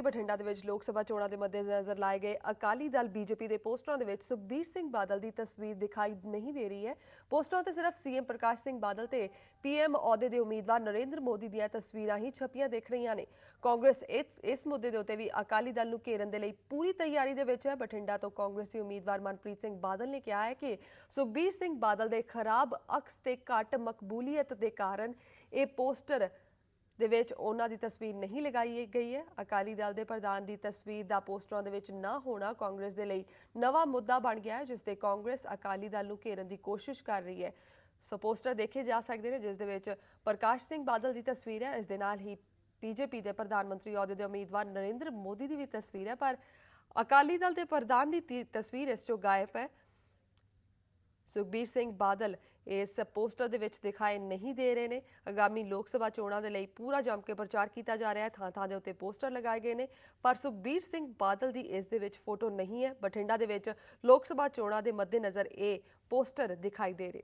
ਬਠਿੰਡਾ ਦੇ ਵਿੱਚ ਲੋਕ ਸਭਾ ਚੋਣਾਂ ਦੇ ਮੱਦੇਨਜ਼ਰ ਲਾਏ ਗਏ ਅਕਾਲੀ ਦਲ ਬੀਜੇਪੀ ਦੇ ਪੋਸਟਰਾਂ ਦੇ ਵਿੱਚ ਸੁਖਬੀਰ ਸਿੰਘ ਬਾਦਲ ਦੀ ਤਸਵੀਰ ਦਿਖਾਈ ਨਹੀਂ ਦੇ ਰਹੀ ਹੈ। ਪੋਸਟਰਾਂ ਤੇ ਸਿਰਫ ਸੀਐਮ ਪ੍ਰਕਾਸ਼ ਸਿੰਘ ਬਾਦਲ ਤੇ ਪੀਐਮ ਅਹੁਦੇ ਦੇ ਉਮੀਦਵਾਰ ਨਰਿੰਦਰ ਮੋਦੀ ਦੀਆਂ ਤਸਵੀਰਾਂ ਹੀ ਛਪੀਆਂ ਦਿਖ ਰਹੀਆਂ ਨੇ। ਕਾਂਗਰਸ ਇਸ ਮੁੱਦੇ ਦੇ ਉੱਤੇ ਵੀ ਅਕਾਲੀ ਦਲ ਨੂੰ ਘੇਰਨ ਦੇ ਲਈ ਪੂਰੀ ਤਿਆਰੀ ਦੇ ਵਿੱਚ ਹੈ। ਬਠਿੰਡਾ ਤੋਂ ਕਾਂਗਰਸੀ ਉਮੀਦਵਾਰ ਮਨਪ੍ਰੀਤ ਸਿੰਘ ਬਾਦਲ ਨੇ ਕਿਹਾ ਹੈ ਕਿ ਸੁਖਬੀਰ ਸਿੰਘ ਬਾਦਲ ਦੇ ਖਰਾਬ ਅਕਸ ਤੇ ਘੱਟ ਮਕਬੂਲੀਅਤ ਦੇ ਕਾਰਨ ਇਹ ਪੋਸਟਰ ਦੇ ਵਿੱਚ ਉਹਨਾਂ ਦੀ ਤਸਵੀਰ ਨਹੀਂ ਲਗਾਈ ਗਈ ਹੈ। ਅਕਾਲੀ ਦਲ ਦੇ ਪ੍ਰਧਾਨ ਦੀ ਤਸਵੀਰ ਦਾ ਪੋਸਟਰਾਂ ਦੇ ਵਿੱਚ ਨਾ ਹੋਣਾ ਕਾਂਗਰਸ ਦੇ ਲਈ ਨਵਾਂ ਮੁੱਦਾ ਬਣ ਗਿਆ ਹੈ, ਜਿਸ ਤੇ ਕਾਂਗਰਸ ਅਕਾਲੀ ਦਲ ਨੂੰ ਘੇਰਨ ਦੀ ਕੋਸ਼ਿਸ਼ ਕਰ ਰਹੀ ਹੈ। ਸੋ ਪੋਸਟਰ ਦੇਖੇ ਜਾ ਸਕਦੇ ਨੇ, ਜਿਸ ਦੇ ਵਿੱਚ ਪ੍ਰਕਾਸ਼ ਸਿੰਘ ਬਾਦਲ ਦੀ ਤਸਵੀਰ ਹੈ। ਇਸ ਦੇ ਨਾਲ ਹੀ ਬੀਜੇਪੀ ਦੇ ਪ੍ਰਧਾਨ ਮੰਤਰੀ ਅਹੁਦੇ ਦੇ ਉਮੀਦਵਾਰ ਨਰਿੰਦਰ ਮੋਦੀ ਦੀ ਵੀ ਤਸਵੀਰ ਹੈ। ਪਰ ਅਕਾਲੀ ਦਲ ਦੇ ਪ੍ਰਧਾਨ ਦੀ ਤੀ- ਤਸਵੀਰ ਇਸ ਚੋਂ ਗਾਇਬ ਹੈ। ਸੁਖਬੀਰ ਸਿੰਘ ਬਾਦਲ ਇਸ ਪੋਸਟਰ ਦੇ ਵਿੱਚ ਦਿਖਾਈ ਨਹੀਂ ਦੇ ਰਹੇ ਨੇ। ਆਗਾਮੀ ਲੋਕ ਸਭਾ ਚੋਣਾਂ ਦੇ ਲਈ ਪੂਰਾ ਜੰਮ ਕੇ ਪ੍ਰਚਾਰ ਕੀਤਾ ਜਾ ਰਿਹਾ ਹੈ। ਥਾਂ ਥਾਂ ਦੇ ਉੱਤੇ ਪੋਸਟਰ ਲਗਾਏ ਗਏ ਨੇ। ਪਰ ਸੁਖਬੀਰ ਸਿੰਘ ਬਾਦਲ ਦੀ ਇਸ ਦੇ ਵਿੱਚ ਫੋਟੋ ਨਹੀਂ ਹੈ। ਬਠਿੰਡਾ ਦੇ ਵਿੱਚ ਲੋਕ ਸਭਾ ਚੋਣਾਂ ਦੇ ਮੱਦੇਨਜ਼ਰ ਇਹ ਪੋਸਟਰ ਦਿਖਾਈ ਦੇ ਰਹੇ